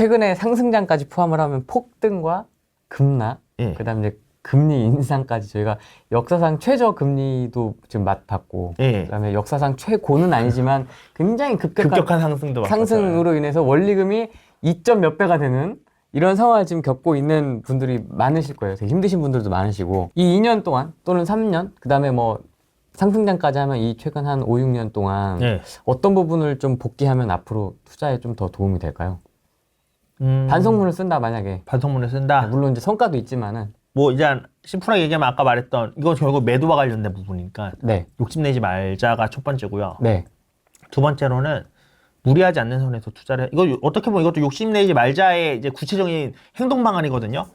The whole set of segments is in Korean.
최근에 상승장까지 포함을 하면 폭등과 급락, 예. 그다음에 이제 금리 인상까지 저희가 역사상 최저 금리도 지금 맛봤고, 예. 그다음에 역사상 최고는 아니지만 굉장히 급격한, 급격한 상승도 상승으로 인해서 원리금이 2점 몇 배가 되는 이런 상황을 지금 겪고 있는 분들이 많으실 거예요. 되게 힘드신 분들도 많으시고 이 2년 동안 또는 3년 그다음에 뭐 상승장까지 하면 이 최근 한 5, 6년 동안 예. 어떤 부분을 좀 복귀하면 앞으로 투자에 좀 더 도움이 될까요? 음, 반성문을 쓴다 만약에 반성문을 쓴다. 물론 이제 성과도 있지만은 뭐 이제 심플하게 얘기하면 아까 말했던 이거 결국 매도와 관련된 부분이니까 네, 욕심내지 말자가 첫 번째고요. 네, 두 번째로는 무리하지 않는 선에서 투자를 해. 이거 어떻게 보면 이것도 욕심내지 말자의 이제 구체적인 행동 방안이거든요.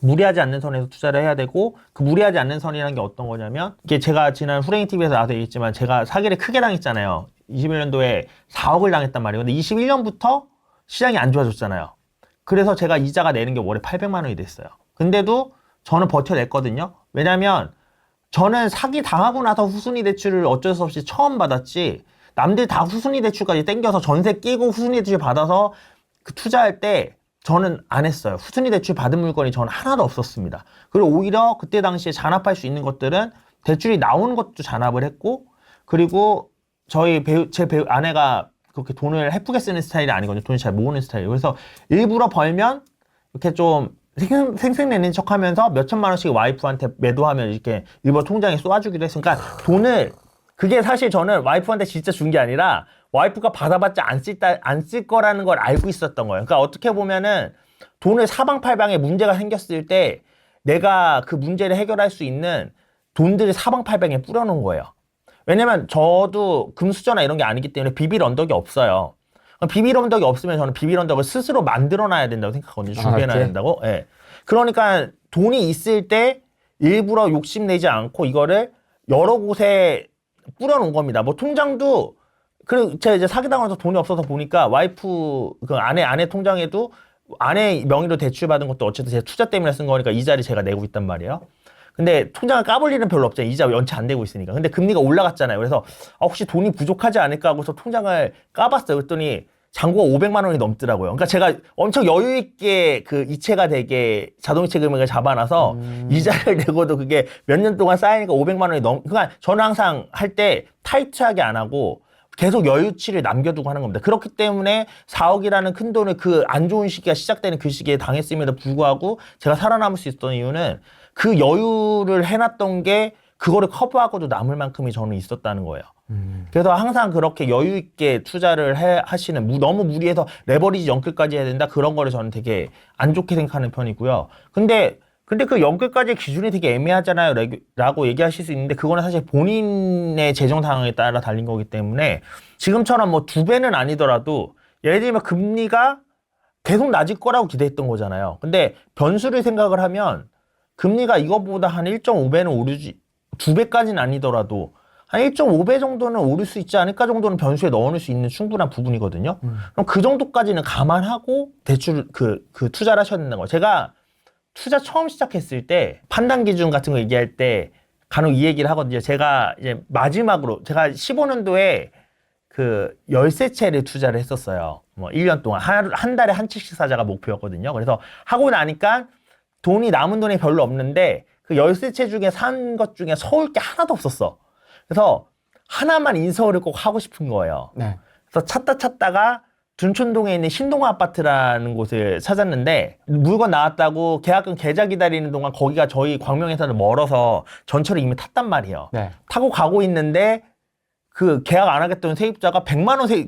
무리하지 않는 선에서 투자를 해야 되고 그 무리하지 않는 선이라는 게 어떤 거냐면 이게 제가 지난 후레인 TV에서 나도 얘기했지만 제가 사기를 크게 당했잖아요. 21년도에 4억을 당했단 말이에요. 근데 21년부터 시장이 안 좋아졌잖아요. 그래서 제가 이자가 내는 게 월에 800만 원이 됐어요. 근데도 저는 버텨냈거든요. 왜냐면 저는 사기 당하고 나서 후순위 대출을 어쩔 수 없이 처음 받았지 남들 다 후순위 대출까지 땡겨서 전세 끼고 후순위 대출 받아서 그 투자할 때 저는 안 했어요. 후순위 대출 받은 물건이 저는 하나도 없었습니다. 그리고 오히려 그때 당시에 잔압할 수 있는 것들은 대출이 나오는 것도 잔압을 했고 그리고 저희 배우 제 배우 아내가 그렇게 돈을 해프게 쓰는 스타일이 아니거든요. 돈을 잘 모으는 스타일이에요. 그래서 일부러 벌면 이렇게 좀 생- 생색내는 척 하면서 몇 천만 원씩 와이프한테 매도하면 이렇게 일부러 통장에 쏘아주기도 했으니까 돈을 그게 사실 저는 와이프한테 진짜 준 게 아니라 와이프가 받아봤자 안 쓸다 안 쓸 거라는 걸 알고 있었던 거예요. 그러니까 어떻게 보면은 돈을 사방팔방에 문제가 생겼을 때 내가 그 문제를 해결할 수 있는 돈들을 사방팔방에 뿌려놓은 거예요. 왜냐면 저도 금수저나 이런 게 아니기 때문에 비빌 언덕이 없어요. 비빌 언덕이 없으면 저는 비빌 언덕을 스스로 만들어놔야 된다고 생각하거든요. 아, 준비해놔야? 된다고. 예. 그러니까 돈이 있을 때 일부러 욕심내지 않고 이거를 여러 곳에 뿌려놓은 겁니다. 뭐 통장도 그리고 제가 이제 사기당해서 돈이 없어서 보니까 와이프 그 아내 아내 통장에도 아내 명의로 대출 받은 것도 어쨌든 제 투자 때문에 쓴 거니까 이자를 제가 내고 있단 말이에요. 근데 통장을 까볼 일은 별로 없잖아요. 이자 연체 안 되고 있으니까. 근데 금리가 올라갔잖아요. 그래서 아, 혹시 돈이 부족하지 않을까 하고서 통장을 까봤어요. 그랬더니 잔고가 500만 원이 넘더라고요. 그러니까 제가 엄청 여유 있게 그 이체가 되게 자동이체 금액을 잡아놔서 이자를 내고도 그게 몇 년 동안 쌓이니까 500만 원이 넘. 그러니까 저는 항상 할 때 타이트하게 안 하고 계속 여유치를 남겨두고 하는 겁니다. 그렇기 때문에 4억이라는 큰 돈을 그 안 좋은 시기가 시작되는 그 시기에 당했음에도 불구하고 제가 살아남을 수 있었던 이유는 그 여유를 해놨던 게 그거를 커버하고도 남을 만큼이 저는 있었다는 거예요. 그래서 항상 그렇게 여유 있게 투자를 해, 하시는 무- 너무 무리해서 레버리지 연끌까지 해야 된다 그런 거를 저는 되게 안 좋게 생각하는 편이고요. 근데 근데 그 연끌까지의 기준이 되게 애매하잖아요. 레- 라고 얘기하실 수 있는데 그거는 사실 본인의 재정 상황에 따라 달린 거기 때문에 지금처럼 뭐 두 배는 아니더라도 예를 들면 금리가 계속 낮을 거라고 기대했던 거잖아요. 근데 변수를 생각을 하면 금리가 이것보다 한 1.5배는 오르지 두 배까지는 아니더라도 한 1.5배 정도는 오를 수 있지 않을까 정도는 변수에 넣어놓을 수 있는 충분한 부분이거든요. 그럼 그 정도까지는 감안하고 대출 그, 그 투자를 하셔야 된다는 거예요. 제가 투자 처음 시작했을 때 판단 기준 같은 거 얘기할 때 간혹 이 얘기를 하거든요. 제가 이제 마지막으로 제가 15년도에 그 열세 채를 투자를 했었어요. 뭐 1년 동안 한, 한 달에 한 채씩 사자가 목표였거든요. 그래서 하고 나니까 돈이 남은 돈이 별로 없는데 그 열세 채 중에 산 것 중에 서울 게 하나도 없었어. 그래서 하나만 인서울을 꼭 하고 싶은 거예요. 네, 그래서 찾다 찾다가 둔촌동에 있는 신동 아파트라는 곳을 찾았는데 물건 나왔다고 계약금 계좌 기다리는 동안 거기가 저희 광명에서는 멀어서 전철을 이미 탔단 말이에요. 네. 타고 가고 있는데 그 계약 안 하겠다는 세입자가 100만 원 세,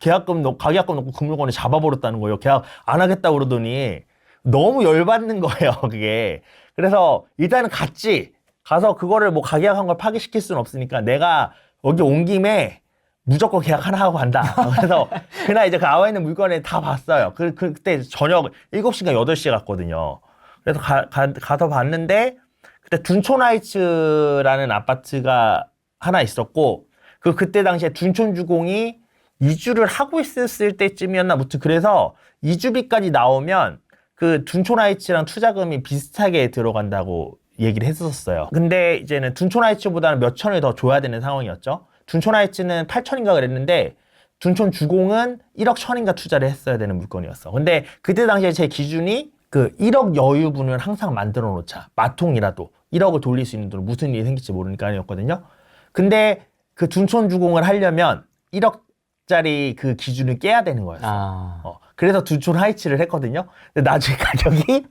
계약금 넣고 가계약금 넣고 그 물건을 잡아버렸다는 거예요. 계약 안 하겠다고 그러더니 너무 열받는 거예요. 그게. 그래서 일단은 갔지. 가서 그거를 뭐 가계약한 걸 파기시킬 수는 없으니까 내가 여기 온 김에 무조건 계약 하나 하고 간다. 그래서 그날 이제 그 나와 있는 물건을 다 봤어요. 그, 그, 그때 저녁 7시인가 8시에 갔거든요. 그래서 가, 가, 가서 봤는데 그때 둔촌하이츠라는 아파트가 하나 있었고 그 그때 당시에 둔촌주공이 이주를 하고 있었을 때쯤이었나 무튼 그래서 이주비까지 나오면 그 둔촌하이츠랑 투자금이 비슷하게 들어간다고 얘기를 했었어요. 근데 이제는 둔촌하이츠보다는 몇 천을 더 줘야 되는 상황이었죠. 둔촌하이츠는 8천인가 그랬는데 둔촌 주공은 1억 천인가 투자를 했어야 되는 물건이었어. 근데 그때 당시에 제 기준이 그 1억 여유분을 항상 만들어 놓자. 마통이라도 1억을 돌릴 수 있는 돈은 무슨 일이 생길지 모르니까 아니었거든요. 근데 그 둔촌 주공을 하려면 1억 짜리 그 기준을 깨야 되는 거였어. 아. 어, 그래서 둔촌 하이치를 했거든요. 근데 나중에 가격이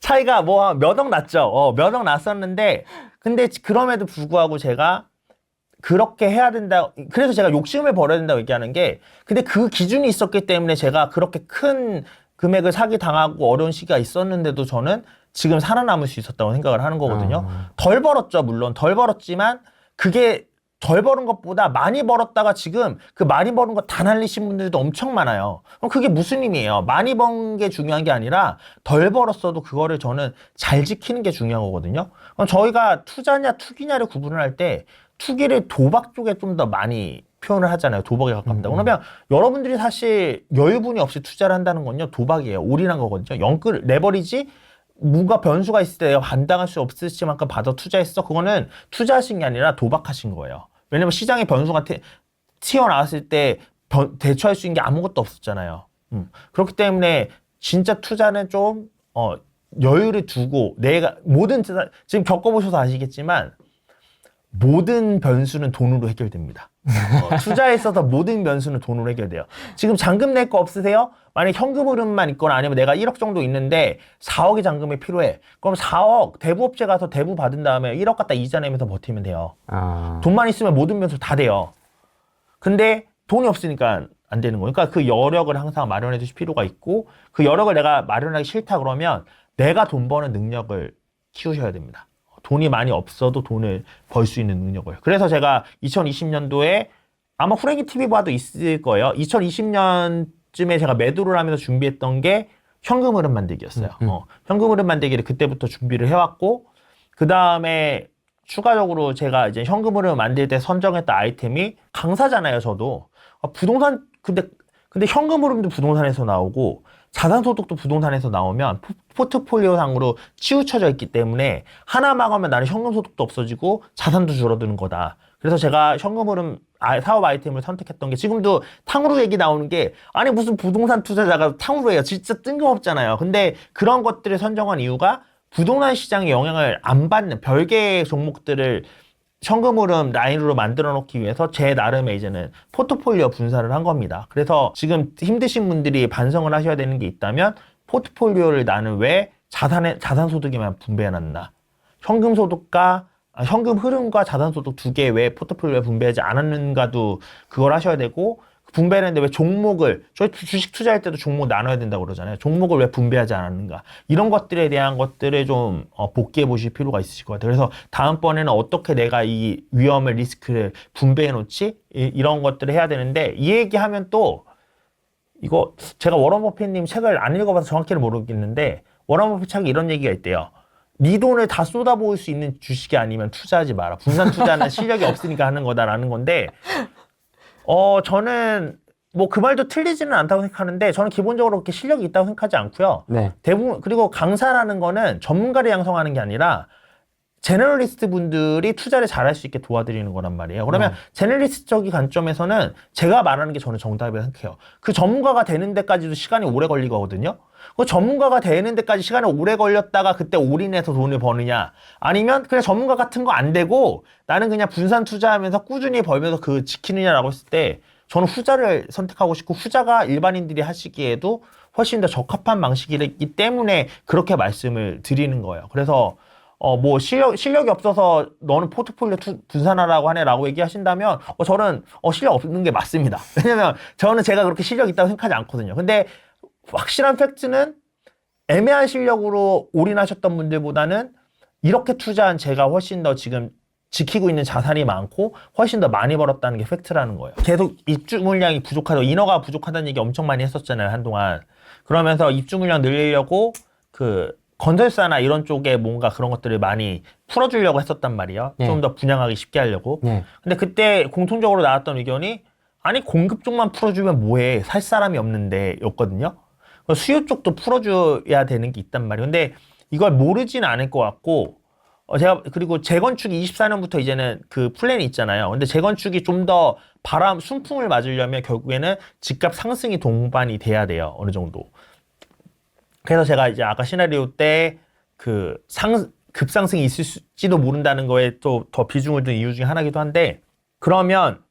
차이가 뭐 몇 억 났죠. 어, 몇 억 났었는데 근데 그럼에도 불구하고 제가 그렇게 해야 된다. 그래서 제가 욕심을 버려야 된다고 얘기하는 게 근데 그 기준이 있었기 때문에 제가 그렇게 큰 금액을 사기 당하고 어려운 시기가 있었는데도 저는 지금 살아남을 수 있었다고 생각을 하는 거거든요. 아. 덜 벌었죠, 물론. 덜 벌었지만 그게 덜 버는 것보다 많이 벌었다가 지금 그 많이 버는 거 다 날리신 분들도 엄청 많아요. 그럼 그게 무슨 의미예요? 많이 번 게 중요한 게 아니라 덜 벌었어도 그거를 저는 잘 지키는 게 중요한 거거든요. 그럼 저희가 투자냐 투기냐를 구분을 할 때 투기를 도박 쪽에 좀 더 많이 표현을 하잖아요. 도박에 가깝다. 음. 그러면 여러분들이 사실 여유분이 없이 투자를 한다는 건요. 도박이에요. 올인한 거거든요. 영끌 레버리지 뭔가 변수가 있을 때 반당할 수 없을 만큼 받아 투자했어. 그거는 투자하신 게 아니라 도박하신 거예요. 왜냐면 시장에 변수가 태- 튀어나왔을 때 변- 대처할 수 있는 게 아무것도 없었잖아요. 음. 그렇기 때문에 진짜 투자는 좀 어, 여유를 두고 내가 모든 지금 겪어보셔서 아시겠지만 모든 변수는 돈으로 해결됩니다. 어, 투자에 있어서 모든 변수는 돈으로 해결돼요. 지금 잔금 낼 거 없으세요? 만약 현금 흐름만 있거나 아니면 내가 1억 정도 있는데 4억의 잔금이 필요해. 그럼 4억 대부업체 가서 대부 받은 다음에 1억 갖다 이자 내면서 버티면 돼요. 아. 돈만 있으면 모든 변수 다 돼요. 근데 돈이 없으니까 안 되는 거예요. 그러니까 그 여력을 항상 마련해 두실 필요가 있고 그 여력을 내가 마련하기 싫다 그러면 내가 돈 버는 능력을 키우셔야 됩니다. 돈이 많이 없어도 돈을 벌 수 있는 능력을. 그래서 제가 2020년도에 아마 후랭이 TV 봐도 있을 거예요. 2020년쯤에 제가 매도를 하면서 준비했던 게 현금 흐름 만들기였어요. 음, 음. 어, 현금 흐름 만들기를 그때부터 준비를 해왔고 그 다음에 추가적으로 제가 이제 현금 흐름 만들 때 선정했던 아이템이 강사잖아요, 저도. 아, 부동산 근데 근데 현금 흐름도 부동산에서 나오고 자산 소득도 부동산에서 나오면 포- 포트폴리오 상으로 치우쳐져 있기 때문에 하나 망하면 나는 현금 소득도 없어지고 자산도 줄어드는 거다. 그래서 제가 현금 흐름 아- 사업 아이템을 선택했던 게 지금도 탕후루 얘기 나오는 게 아니 무슨 부동산 투자자가 탕후루예요. 진짜 뜬금없잖아요. 근데 그런 것들을 선정한 이유가 부동산 시장에 영향을 안 받는 별개의 종목들을 현금 흐름 라인으로 만들어 놓기 위해서 제 나름의 이제는 포트폴리오 분산을 한 겁니다. 그래서 지금 힘드신 분들이 반성을 하셔야 되는 게 있다면 포트폴리오를 나는 왜 자산에 자산 소득에만 분배해 놨나? 현금 소득과 아, 현금 흐름과 자산 소득 두 개 왜 포트폴리오에 분배하지 않았는가도 그걸 하셔야 되고 분배했는데 왜 종목을 저희 주식 투자할 때도 종목 나눠야 된다고 그러잖아요. 종목을 왜 분배하지 않았는가 이런 것들에 대한 것들을 좀 어, 복귀해 보실 필요가 있으실 것 같아요. 그래서 다음번에는 어떻게 내가 이 위험을 리스크를 분배해 놓지 이, 이런 것들을 해야 되는데 이 얘기하면 또 이거 제가 워런 버핏님 책을 안 읽어봐서 정확히는 모르겠는데 워런 버핏 책에 이런 얘기가 있대요. 네 돈을 다 쏟아부을 수 있는 주식이 아니면 투자하지 마라. 분산 투자는 실력이 없으니까 하는 거다라는 건데, 어 저는 뭐 그 말도 틀리지는 않다고 생각하는데 저는 기본적으로 그렇게 실력이 있다고 생각하지 않고요. 네. 대부분 그리고 강사라는 거는 전문가를 양성하는 게 아니라 제너럴리스트 분들이 투자를 잘할 수 있게 도와드리는 거란 말이에요. 그러면 네. 제너럴리스트적인 관점에서는 제가 말하는 게 저는 정답이라고 생각해요. 그 전문가가 되는 데까지도 시간이 오래 걸리거든요. 그 전문가가 되는 데까지 시간이 오래 걸렸다가 그때 올인해서 돈을 버느냐 아니면 그냥 전문가 같은 거 안 되고 나는 그냥 분산 투자하면서 꾸준히 벌면서 그 지키느냐라고 했을 때 저는 후자를 선택하고 싶고 후자가 일반인들이 하시기에도 훨씬 더 적합한 방식이기 때문에 그렇게 말씀을 드리는 거예요. 그래서 어 뭐 실력 실력이 없어서 너는 포트폴리오 투- 분산하라고 하네라고 얘기하신다면 어 저는 어 실력 없는 게 맞습니다. 왜냐면 저는 제가 그렇게 실력 있다고 생각하지 않거든요. 근데 확실한 팩트는 애매한 실력으로 올인하셨던 분들보다는 이렇게 투자한 제가 훨씬 더 지금 지키고 있는 자산이 많고 훨씬 더 많이 벌었다는 게 팩트라는 거예요. 계속 입주 물량이 부족하다, 인허가 부족하다는 얘기 엄청 많이 했었잖아요, 한동안. 그러면서 입주 물량 늘리려고 그 건설사나 이런 쪽에 뭔가 그런 것들을 많이 풀어주려고 했었단 말이에요. 네. 좀더 분양하기 쉽게 하려고. 네. 근데 그때 공통적으로 나왔던 의견이 아니 공급 쪽만 풀어주면 뭐해 살 사람이 없는데 였거든요. 수요 쪽도 풀어줘야 되는 게 있단 말이에요. 근데 이걸 모르진 않을 것 같고 어, 제가 그리고 재건축이 24년부터 이제는 그 플랜이 있잖아요. 근데 재건축이 좀 더 바람 순풍을 맞으려면 결국에는 집값 상승이 동반이 돼야 돼요. 어느 정도. 그래서 제가 이제 아까 시나리오 때 그 상 급상승이 있을지도 모른다는 거에 또 더 비중을 둔 이유 중에 하나기도 한데 그러면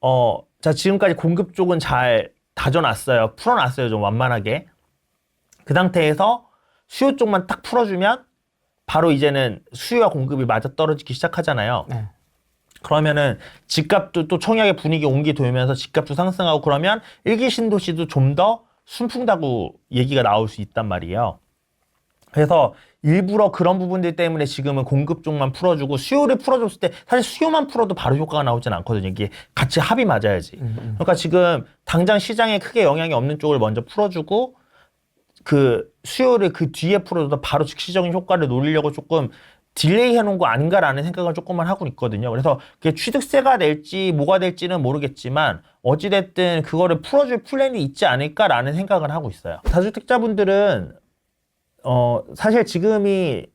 어, 자 지금까지 공급 쪽은 잘 다져놨어요. 풀어놨어요. 좀 완만하게. 그 상태에서 수요 쪽만 딱 풀어주면 바로 이제는 수요와 공급이 맞아 떨어지기 시작하잖아요. 네. 그러면은 집값도 또 청약의 분위기 옮기 돌면서 집값도 상승하고 그러면 일기 신도시도 좀 더 순풍다고 얘기가 나올 수 있단 말이에요. 그래서 일부러 그런 부분들 때문에 지금은 공급 쪽만 풀어주고 수요를 풀어줬을 때 사실 수요만 풀어도 바로 효과가 나오진 않거든요. 이게 같이 합이 맞아야지. 그러니까 지금 당장 시장에 크게 영향이 없는 쪽을 먼저 풀어주고 그 수요를 그 뒤에 풀어도 바로 즉시적인 효과를 노리려고 조금 딜레이 해놓은 거 아닌가라는 생각을 조금만 하고 있거든요. 그래서 그게 취득세가 될지 뭐가 될지는 모르겠지만 어찌됐든 그거를 풀어줄 플랜이 있지 않을까라는 생각을 하고 있어요. 다주택자분들은 어 사실 지금이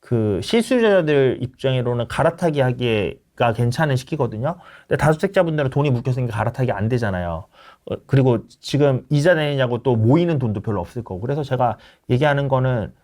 그 실수요자들 입장으로는 갈아타기 하기가 괜찮은 시기거든요. 근데 다주택자분들은 돈이 묶여있으니까 갈아타기 안 되잖아요. 어, 그리고 지금 이자 내느냐고 또 모이는 돈도 별로 없을 거고. 그래서 제가 얘기하는 거는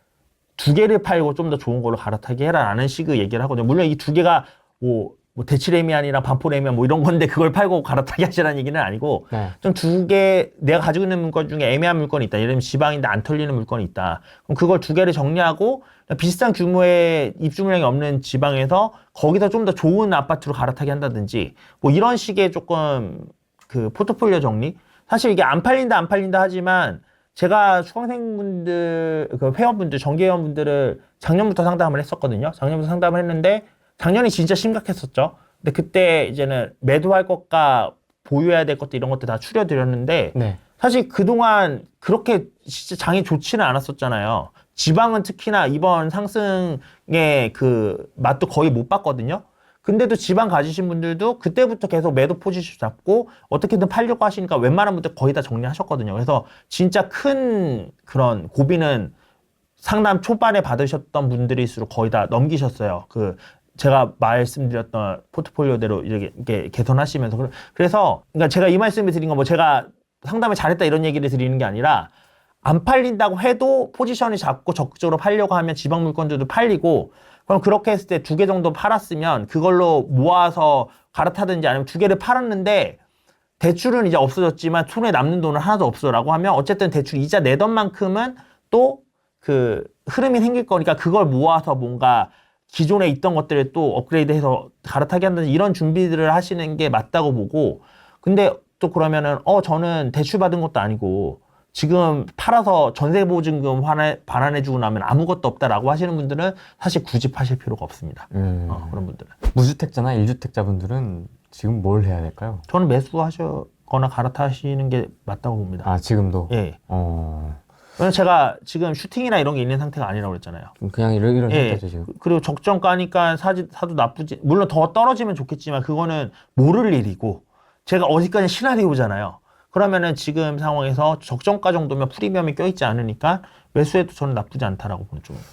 두 개를 팔고 좀 더 좋은 걸로 갈아타기 해라라는 식의 얘기를 하거든요. 물론 이 두 개가 뭐, 뭐 대치레미안이나 반포레미안 뭐 이런 건데 그걸 팔고 갈아타기 하시라는 얘기는 아니고 네. 좀두 개 내가 가지고 있는 물건 중에 애매한 물건이 있다. 예를 들면 지방인데 안 털리는 물건이 있다. 그럼 그걸 두 개를 정리하고 비슷한 규모의 입주 물량이 없는 지방에서 거기서 좀 더 좋은 아파트로 갈아타기 한다든지 뭐 이런 식의 조금 그 포트폴리오 정리. 사실 이게 안 팔린다 안 팔린다 하지만 제가 수강생분들 그 회원분들 정기 회원분들을 작년부터 상담을 했었거든요. 작년부터 상담을 했는데 작년이 진짜 심각했었죠. 근데 그때 이제는 매도할 것과 보유해야 될 것들 이런 것들 다 추려드렸는데 네. 사실 그동안 그렇게 진짜 장이 좋지는 않았었잖아요. 지방은 특히나 이번 상승의 그 맛도 거의 못 봤거든요. 근데도 지방 가지신 분들도 그때부터 계속 매도 포지션 잡고 어떻게든 팔려고 하시니까 웬만한 분들 거의 다 정리하셨거든요. 그래서 진짜 큰 그런 고비는 상담 초반에 받으셨던 분들일수록 거의 다 넘기셨어요. 그 제가 말씀드렸던 포트폴리오대로 이렇게, 개선하시면서 그래- 그래서 그러니까 제가 이 말씀을 드린 건 뭐 제가 상담을 잘했다 이런 얘기를 드리는 게 아니라 안 팔린다고 해도 포지션이 잡고 적극적으로 팔려고 하면 지방 물건들도 팔리고 그럼 그렇게 했을 때 두 개 정도 팔았으면 그걸로 모아서 갈아타든지 아니면 두 개를 팔았는데 대출은 이제 없어졌지만 손에 남는 돈은 하나도 없어라고 하면 어쨌든 대출 이자 내던 만큼은 또 그 흐름이 생길 거니까 그걸 모아서 뭔가 기존에 있던 것들을 또 업그레이드해서 갈아타게 한다든지 이런 준비들을 하시는 게 맞다고 보고 근데 또 그러면은 어 저는 대출 받은 것도 아니고 지금 팔아서 전세 보증금 환해, 반환해주고 나면 아무것도 없다라고 하시는 분들은 사실 굳이 파실 필요가 없습니다. 음. 어, 그런 분들은 무주택자나 일주택자분들은 지금 뭘 해야 될까요? 저는 매수하시거나 갈아타시는 게 맞다고 봅니다. 아 지금도. 예. 어. 왜냐면 제가 지금 슈팅이나 이런 게 있는 상태가 아니라고 그랬잖아요. 좀 그냥 이런 이런 예. 상태죠 지금. 그리고 적정가니까 사지, 사도 나쁘지, 물론 더 떨어지면 좋겠지만 그거는 모를 일이고 제가 어디까지 시나리오잖아요. 그러면은 지금 상황에서 적정가 정도면 프리미엄이 껴있지 않으니까 매수해도 저는 나쁘지 않다라고 보는 쪽입니다.